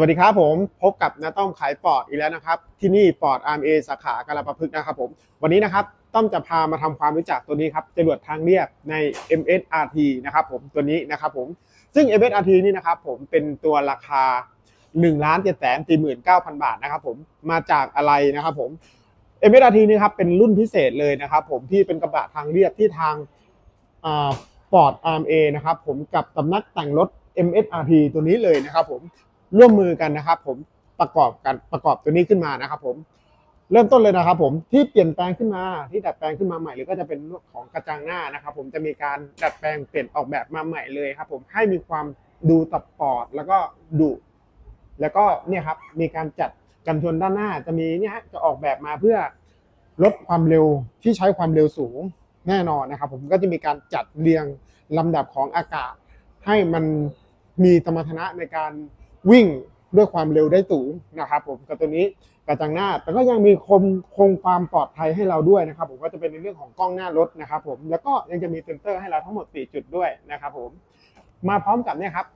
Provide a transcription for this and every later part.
สวัสดีครับผมพบกับน้าต้อมขายฟอดอีกแล้วนะครับ ที่นี่ฟอดอาร์เอสาขากาลประพฤกษ์นะครับผม วันนี้นะครับต้อมจะพามาทำความรู้จักตัวนี้ครับจรวดทางเรียบใน MSRT นะครับผมตัวนี้นะครับผมซึ่ง MSRT นี่นะครับผมเป็นตัวราคา1ล้าน7แสน4 9 0 0 0บาทนะครับผมมาจากอะไรนะครับผม MSRT นี่ครับเป็นรุ่นพิเศษเลยนะครับผมที่เป็นกระบะทางเรียบที่ทางฟอดอาร์เอนะครับผมกับสำนักแต่งรถ MSRT ตัวนี้เลยนะครับผม ร่วมมือกันนะครับ ผมประกอบกันประกอบตัวนี้ขึ้นมานะครับ ผมเริ่มต้นเลยนะครับ ผมที่เปลี่ยนแปลงขึ้นมาที่ดัดแปลงขึ้นมาใหม่หรือก็จะเป็นเรื่องของกระจังหน้านะครับ ผมจะมีการดัดแปลงเปลี่ยนออกแบบมาใหม่เลยครับ ผมให้มีความดูสปอร์ตแล้วก็ดุแล้วก็เนี่ยครับมีการจัดกันชนด้านหน้าจะมีเนี่ยจะออกแบบมาเพื่อลดความเร็วที่ใช้ความเร็วสูงแน่นอนนะครับ ผมก็จะมีการจัดเรียงลำดับของอากาศ ให้มันมีสมรรถนะในการ วิ่งด้วยความเร็วได้สูงนะครับผมกับตัวนี้กระจังหน้า แต่ก็ยังมีคมคงความปลอดภัยให้เราด้วยนะครับ ผมก็จะเป็นในเรื่องของกล้องหน้ารถนะครับ ผมแล้วก็ยังจะมีเซ็นเซอร์ให้เราทั้งหมด 4 จุดด้วยนะครับ ผมมาพร้อมกับเนี่ยครับ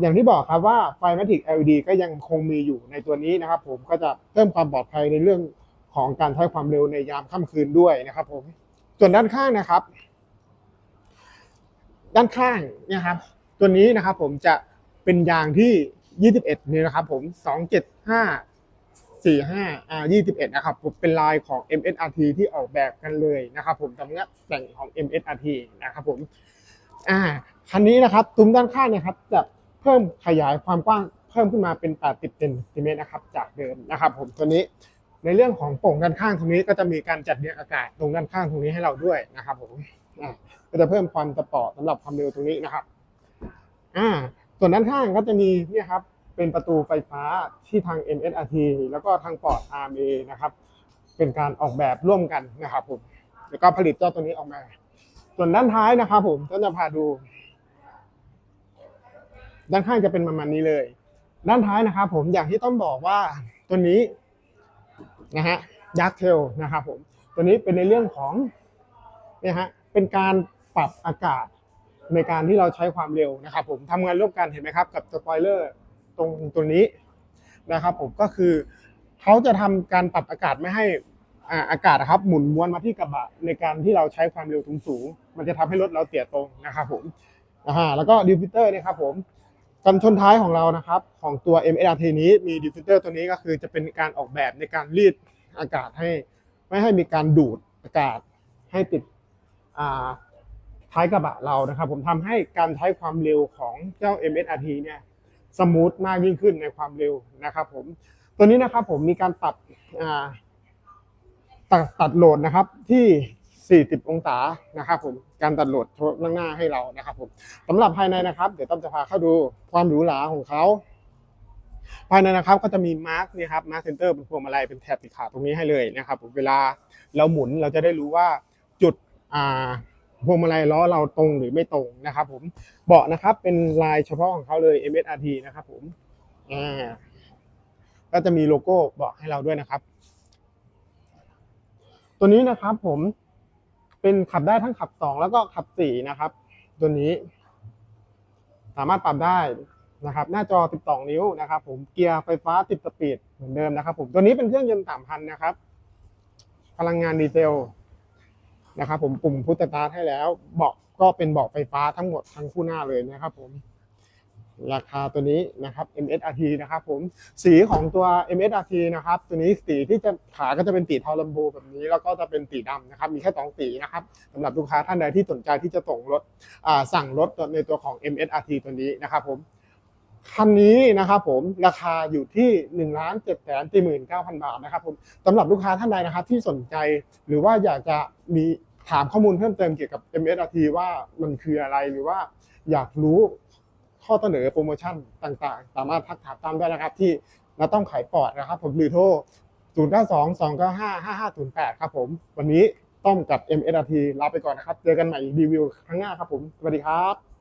อย่างที่บอกครับว่าไฟ Matic LED ก็ยังคงมีอยู่ในตัวนี้นะครับ ผมก็จะเพิ่มความปลอดภัยในเรื่องของการใช้ความเร็วในยามค่ำคืนด้วยนะครับ ผมส่วนด้านข้างนะครับ ด้านข้างเนี่ยครับ ตัวนี้นะครับ ผมจะเป็นยางที่ 21 นี่นะครับผม 275 45อ่า21 นะครับผมเป็นลายของ MSRT ที่ออกแบบกันเลยนะครับผมสำนักแต่งของ MSRT นะครับผมอ่าคันนี้นะครับตุ้มด้านข้างนี่ยครับจะเพิ่มขยายความกว้างเพิ่มขึ้นมาเป็น 80เซนติเมตรนะครับจากเดิมนะครับผมตัวนี้ในเรื่องของโป่งด้านข้างตรงนี้ก็จะมีการจัดเรียงอากาศตรงด้านข้างตรงนี้ให้เราด้วยนะครับผมก็จะเพิ่มความสปอร์ตสำหรับความเร็วตรงนี้นะครับ อ่า ส่วนด้านข้างก็จะมีเนี่ยครับเป็นประตูไฟฟ้าที่ทาง MSRT แล้วก็ทางปอร์ด RMA นะครับ เป็นการออกแบบร่วมกันนะครับผมแล้วก็ผลิตเจ้าตัวนี้ออกมา ส่วนด้านท้ายนะครับผมก็จะพาดู ด้านข้างจะเป็นประมาณนี้เลย ด้านท้ายนะครับผมอย่างที่ต้องบอกว่าตัวนี้นะฮะยักษ์เทลนะครับผมตัวนี้เป็นในเรื่องของเนี่ยฮะเป็นการปรับอากาศ ในการที่เราใช้ความเร็วนะครับผมทำงานร่วมกันเห็นไหมครับ กับสปอยเลอร์ตรงตัวนี้นะครับผมก็คือเขาจะทำการปรับอากาศไม่ให้อากาศนะครับ หมุนม้วนมาที่กระบะในการที่เราใช้ความเร็วสูงๆมันจะทำให้รถเราเสียตรงนะครับผมอ่าแล้วก็ดิฟฟิเตอร์นะครับผมกันชนท้ายของเรานะครับ ของตัว MSRT นี้มีดิฟฟิเตอร์ตัวนี้ก็คือจะเป็นการออกแบบในการรีดอากาศให้ ไม่ให้มีการดูดอากาศให้ติด ท้ายกระบะเรานะครับ ผมทำให้การใช้ความเร็วของเจ้า MSRT เนี่ยสมูทมากยิ่งขึ้นในความเร็วนะครับผมตัวนี้นะครับผมมีการตัดตัดตัดโหลดนะครับที่ 40 องศานะครับผมการตัดโหลดโชว์ข้างหน้าให้เรานะครับผมสำหรับภายในนะครับ เดี๋ยวต้องจะพาเข้าดูความหรูหราของเขาภายในนะครับก็จะมีมาร์กนี่ครับมาร์กเซนเตอร์เป็นพวงมาลัยเป็นแถบสีขาวตรงนี้ให้เลยนะครับผมเวลาเราหมุนเราจะได้รู้ว่าจุดอ่า พวงมาลัยล้อเราตรงหรือไม่ตรงนะครับผมเบาะนะครับเป็นลายเฉพาะของเขาเลย MSRT นะครับผมอ่าก็จะมีโลโก้เบาะให้เราด้วยนะครับ ตัวนี้นะครับผมเป็นขับได้ทั้งขับ2แล้วก็ขับ4นะครับ ตัวนี้ สามารถปรับได้นะครับ หน้าจอ 12 นิ้วนะครับ ผมเกียร์ไฟฟ้า10สปีดเหมือนเดิมนะครับ ผมตัวนี้เป็นเครื่องยนต์3,000นะครับพลังงานดีเซล นะครับผมปุ่มพุทสตาร์ทให้แล้วเบาะก็เป็นเบาะไฟฟ้าทั้งหมดทั้งคู่หน้าเลยนะครับผมราคาตัวนี้นะครับ MSRT นะครับผมสีของตัว MSRT นะครับ ตัวนี้สีที่จะขาก็จะเป็นสีเทาลัมโบแบบนี้ แล้วก็จะเป็นสีดำนะครับ มีแค่สองสีนะครับสำหรับลูกค้าท่านใดที่สนใจที่จะส่งรถสั่งรถในตัวของ MSRT ตัวนี้นะครับผม คันนี้นะครับผมราคาอยู่ที่1นึ่งล้านเจ็ดแสนสี่หมื่นเก้าพันบาทนะครับผมสำหรับลูกค้าท่านใดนะครับที่สนใจหรือว่าอยากจะมีถามข้อมูลเพิ่มเติมเกี่ยวกับ MSRT ว่ามันคืออะไรหรือว่าอยากรู้ข้อเสนอโปรโมชั่นต่างๆ สามารถทักถามตามได้นะครับที่เราต้องขายปอดนะครับ ผมหรือโทร 0 9 2 2 9 5 5 5 0 8 ครับผม วันนี้ต้องกับ MSRT ลาไปก่อนนะครับ เจอกันใหม่รีวิวครั้งหน้าครับผม สวัสดีครับ